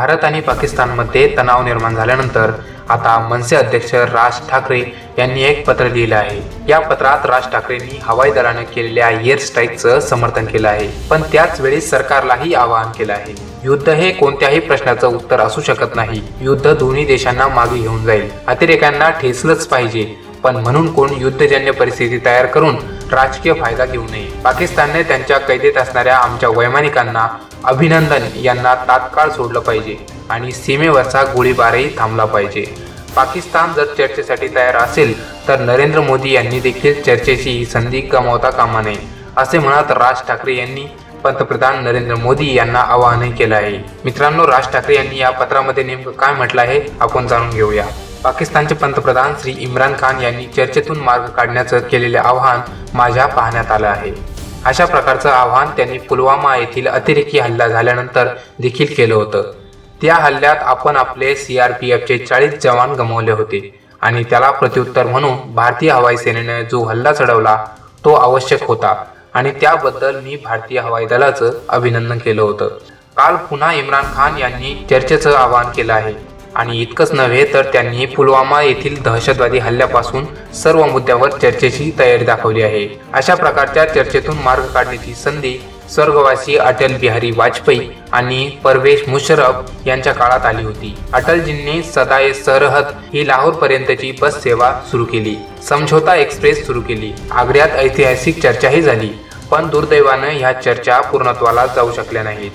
भारत आणि पाकिस्तानमध्ये तणाव निर्माण झाल्यानंतर आता मनसे अध्यक्ष राज ठाकरे यांनी एक पत्र लिहिलं आहे. या पत्रात राज ठाकरेंनी हवाई दलानं केलेल्या एअर स्ट्राईकचं समर्थन केलं आहे. पण त्याच वेळी सरकारलाही आवाहन केलं आहे. युद्ध हे कोणत्याही प्रश्नाचं उत्तर असू शकत नाही. युद्ध दोन्ही देशांना मागे घेऊन जाईल. अतिरेक्यांना ठेचलंच पाहिजे. पण म्हणून कोण युद्धजन्य परिस्थिती तयार करून राजकीय फायदा घेऊ नये. पाकिस्तानने त्यांच्या कैदेत असणाऱ्या आमच्या वैमानिकांना अभिनंदन. यांना तात्काळ सोडलं पाहिजे आणि सीमेवरचा गोळीबारही थांबला पाहिजे. पाकिस्तान जर चर्चेसाठी तयार असेल तर नरेंद्र मोदी यांनी देखील चर्चेची ही संधी गमावता कामा नये असे म्हणत राज ठाकरे यांनी पंतप्रधान नरेंद्र मोदी यांना आवाहनही केलं आहे. मित्रांनो राज ठाकरे यांनी या पत्रामध्ये नेमकं काय म्हटलं आहे आपण जाणून घेऊया. पाकिस्तानचे पंतप्रधान श्री इम्रान खान यांनी चर्चेतून मार्ग काढण्याचं केलेले आव्हान माझ्या पाहण्यात आलं आहे. अशा प्रकारचं आव्हान त्यांनी पुलवामा येथील अतिरेकी हल्ला झाल्यानंतर देखील केलं होतं. त्या हल्ल्यात आपण आपले सी आर पी एफचे चाळीस जवान गमावले होते आणि त्याला प्रत्युत्तर म्हणून भारतीय हवाई सेनेने जो हल्ला चढवला तो आवश्यक होता आणि त्याबद्दल मी भारतीय हवाई दलाचं अभिनंदन केलं होतं. काल पुन्हा इम्रान खान यांनी चर्चेचं आवाहन केलं आहे. आणि इतकंच नव्हे तर त्यांनी पुलवामा येथील दहशतवादी हल्ल्यापासून सर्व मुद्द्यावर चर्चेची तयारी दाखवली आहे. अशा प्रकारच्या चर्चेतून मार्ग काढण्याची संधी स्वर्गवासी अटल बिहारी वाजपेयी आणि परवेश मुशरफ यांच्या काळात आली होती. अटलजींनी सदाय सरहद ही लाहोर पर्यंतची बस सेवा सुरू केली. समझोता एक्सप्रेस सुरू केली. आग्र्यात ऐतिहासिक चर्चाही झाली. पण दुर्दैवानं ह्या चर्चा पूर्णत्वाला जाऊ शकल्या नाहीत.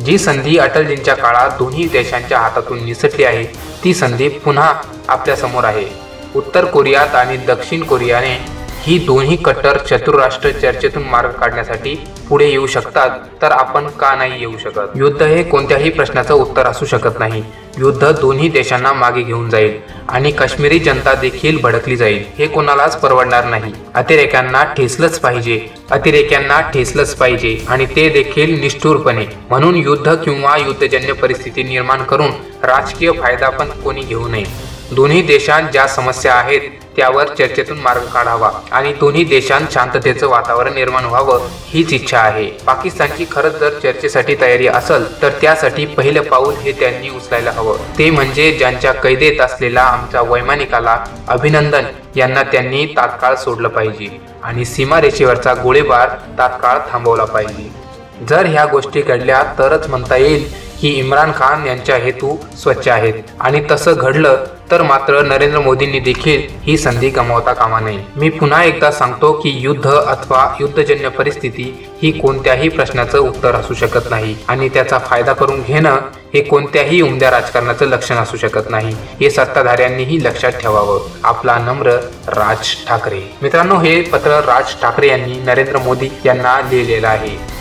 जी संधी अटलजींच्या काळात दोन्ही देशांच्या हातातून निसटली आहे ती संधी पुन्हा आपल्यासमोर आहे. उत्तर कोरियात आणि दक्षिण कोरियाने ही दोन्ही कट्टर चतुर्राष्ट्र चर्चेतून मार्ग काढण्यासाठी पुढे येऊ शकतात तर आपण का नाही येऊ शकत? युद्ध हे कोणत्याही प्रश्नाचं उत्तर असू शकत नाही. युद्ध दोन्ही देशांना मागे घेऊन जाईल आणि काश्मीरी जनता देखील भडकली जाईल. हे कोणालाच परवडणार नाही. अतिरेक्यांना ठेसलंच पाहिजे. अतिरेक्यांना ठेसलंच पाहिजे आणि ते देखील निष्ठुरपणे. म्हणून युद्ध किंवा युद्धजन्य परिस्थिती निर्माण करून राजकीय फायदा पण कोणी घेऊ नये. दोन्ही देशांत ज्या समस्या आहेत त्यावर चर्चेतून मार्ग काढावा आणि दोन्ही देशांत शांततेचं वातावरण निर्माण व्हावं हीच इच्छा आहे. पाकिस्तानची खरंच जर चर्चेसाठी तयारी असेल तर त्यासाठी पहिलं पाऊल हे त्यांनी उचलायला हवं. ते म्हणजे ज्यांच्या कैदेत असलेला आमच्या वैमानिकाला अभिनंदन यांना त्यांनी तात्काळ सोडलं पाहिजे आणि सीमारेषेवरचा गोळीबार तात्काळ थांबवला पाहिजे. जर ह्या गोष्टी घडल्या तरच म्हणता येईल की इम्रान खान यांच्या हेतू स्वच्छ आहेत. आणि तसं घडलं तर मात्र नरेंद्र मोदींनी देखील ही संधी गमावता कामा नये. मी पुन्हा एकदा सांगतो की युद्ध अथवा युद्धजन्य परिस्थिती ही कोणत्याही प्रश्नाचं उत्तर असू शकत नाही. आणि त्याचा फायदा करून घेणं हे कोणत्याही उमद्या राजकारणाचं लक्षण असू शकत नाही. हे सत्ताधाऱ्यांनीही लक्षात ठेवावं. आपला नम्र राज ठाकरे. मित्रांनो हे पत्र राज ठाकरे यांनी नरेंद्र मोदी यांना लिहिलेलं आहे.